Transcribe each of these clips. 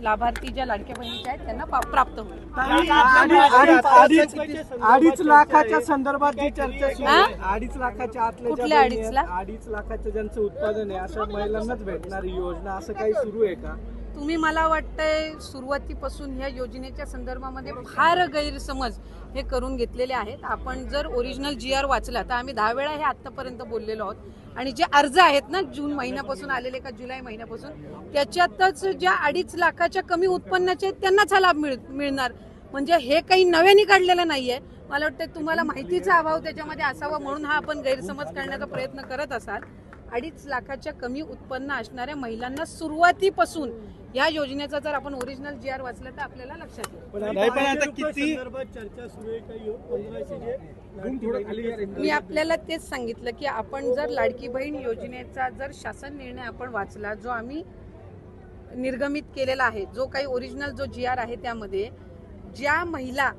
लाभार्थी ज्या लाडक्या बहिणीच्या आहेत त्यांना पा- प्राप्त होईल अडीच अडीच लाखाच्या संदर्भात जी चर्चा सुरू आहे, हा? अडीच लाखाच्या आतल्या ज्या कुठल्या बहिणी अडीचला? आहेत, अडीच लाखाचं ज्यांचं उत्पादन आहे अशा महिलांनाच भेटणार ही योजना असं काही सुरू आहे का तुम्ही मला वाटतंय सुरुवातीपासून ह्या योजनेच्या संदर्भामध्ये फार गैरसमज हे करून घेतलेले आहेत. आपण जर ओरिजिनल जी आर वाचला तर आम्ही दहा वेळा हे आतापर्यंत बोललेलो आहोत. आणि जे अर्ज आहेत ना जून महिन्यापासून आलेले का जुलै महिन्यापासून त्याच्यातच ज्या अडीच लाखाच्या कमी उत्पन्नाचे आहेत त्यांनाच हा लाभ मिळ मिळणार. म्हणजे हे काही नव्याने काढलेलं नाहीये. मला वाटतं तुम्हाला माहितीचा अभाव त्याच्यामध्ये असावा म्हणून हा आपण गैरसमज करण्याचा प्रयत्न करत असाल. अडीच लाखाच्या कमी उत्पन्न असणाऱ्या महिलांना सुरुवातीपासून या योजनेचा जर आपण ओरिजिनल जी आर वाचला तर आपल्याला लक्षात येईल. नाही पण आता किती चर्चा सुरू आहे काही मी आपल्याला तेच सांगितलं की आपण जर लाडकी बहीण योजनेचा जर शासन निर्णय आपण वाचला जो आम्ही निर्गमित केलेला आहे जो काही ओरिजिनल जो जी आर आहे त्यामध्ये ज्या महिला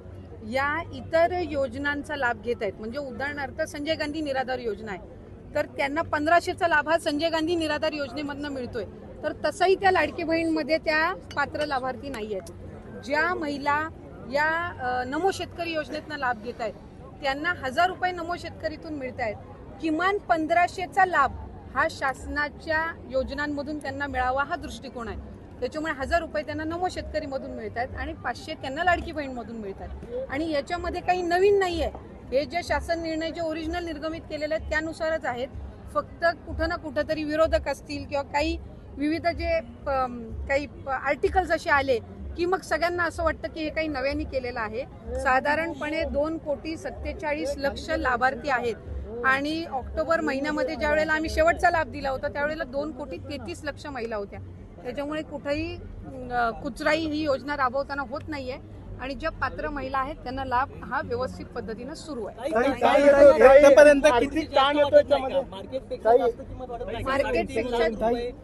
या इतर योजनांचा लाभ घेत आहेत म्हणजे उदाहरणार्थ संजय गांधी निराधार योजना आहे तर त्यांना पंधराशेचा लाभ हा संजय गांधी निराधार योजनेमधनं मिळतोय. तर तसंही त्या लाडकी बहीणमध्ये त्या पात्र लाभार्थी नाही आहेत. ज्या महिला या नमो शेतकरी योजनेतनं लाभ घेत आहेत त्यांना हजार रुपये नमो शेतकरीतून मिळत आहेत किमान पंधराशेचा लाभ हा शासनाच्या योजनांमधून त्यांना मिळावा हा दृष्टिकोन आहे. त्याच्यामुळे हजार रुपये त्यांना नमो शेतकरीमधून मिळत आहेत आणि पाचशे त्यांना लाडकी बहीणमधून मिळतात आणि याच्यामध्ये काही नवीन नाही आहे हे जे शासन निर्णय जे ओरिजिनल निर्गमित केलेले आहेत त्यानुसारच आहेत. फक्त कुठं ना कुठं तरी विरोधक असतील किंवा काही विविध जे काही आर्टिकल्स असे आले की मग सगळ्यांना असं वाटतं की हे काही नव्याने केलेलं आहे. साधारणपणे दोन कोटी सत्तेचाळीस लक्ष लाभार्थी आहेत. आणि ऑक्टोबर महिन्यामध्ये ज्या वेळेला आम्ही शेवटचा लाभ दिला होता त्यावेळेला दोन कोटी तेहतीस लक्ष महिला होत्या. त्याच्यामुळे कुठेही कुचराई ही योजना राबवताना होत नाहीये. आणि ज्या पात्र महिला आहेत त्यांना लाभ हा व्यवस्थित पद्धतीनं सुरू आहे. आतापर्यंत किती ताण येतो याच्यामध्ये? मार्केटपेक्षा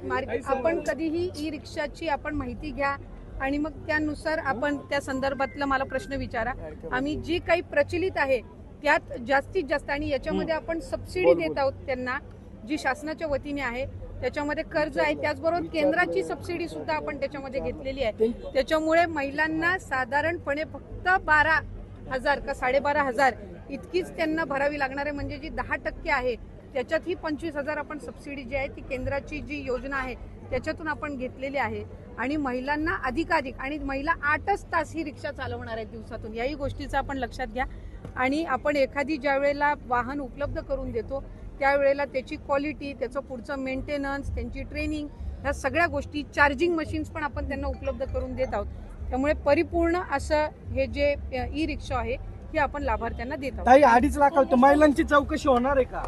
मार्केट आपण कधीही ई रिक्षाची आपण माहिती घ्या आणि मग त्यानुसार आपण त्या संदर्भातला मला प्रश्न विचारा. आम्ही जी काही प्रचलित आहे त्यात जास्तीत जास्त आणि याच्यामध्ये आपण सबसिडी देत आहोत त्यांना जी शासनाच्या वतीने आहे त्याच्यामध्ये कर्ज आहे. त्याचबरोबर केंद्राची सबसिडी सुद्धा आपण त्याच्यामध्ये घेतलेली आहे. त्याच्यामुळे महिलांना साधारणपणे फक्त बारा हजार का साडेबारा हजार इतकीच त्यांना भरावी लागणार आहे. म्हणजे जी दहा टक्के आहे त्याच्यात ही पंचवीस हजार आपण सबसिडी जी आहे ती केंद्राची जी योजना आहे त्याच्यातून आपण घेतलेली आहे. आणि महिलांना अधिकाधिक आणि महिला आठच तास ही रिक्षा चालवणार आहेत दिवसातून. याही गोष्टीचं आपण लक्षात घ्या. आणि आपण एखादी ज्या वेळेला वाहन उपलब्ध करून देतो त्यावेळेला त्याची क्वालिटी त्याचं पुढचं मेंटेनन्स त्यांची ट्रेनिंग ह्या सगळ्या गोष्टी चार्जिंग मशीन्स पण आपण त्यांना उपलब्ध करून देत आहोत. त्यामुळे परिपूर्ण असं हे जे ई रिक्षा आहे ही आपण लाभार्थ्यांना देत आहोत. ताई अडीच लाख होतं महिलांची चौकशी होणार आहे का?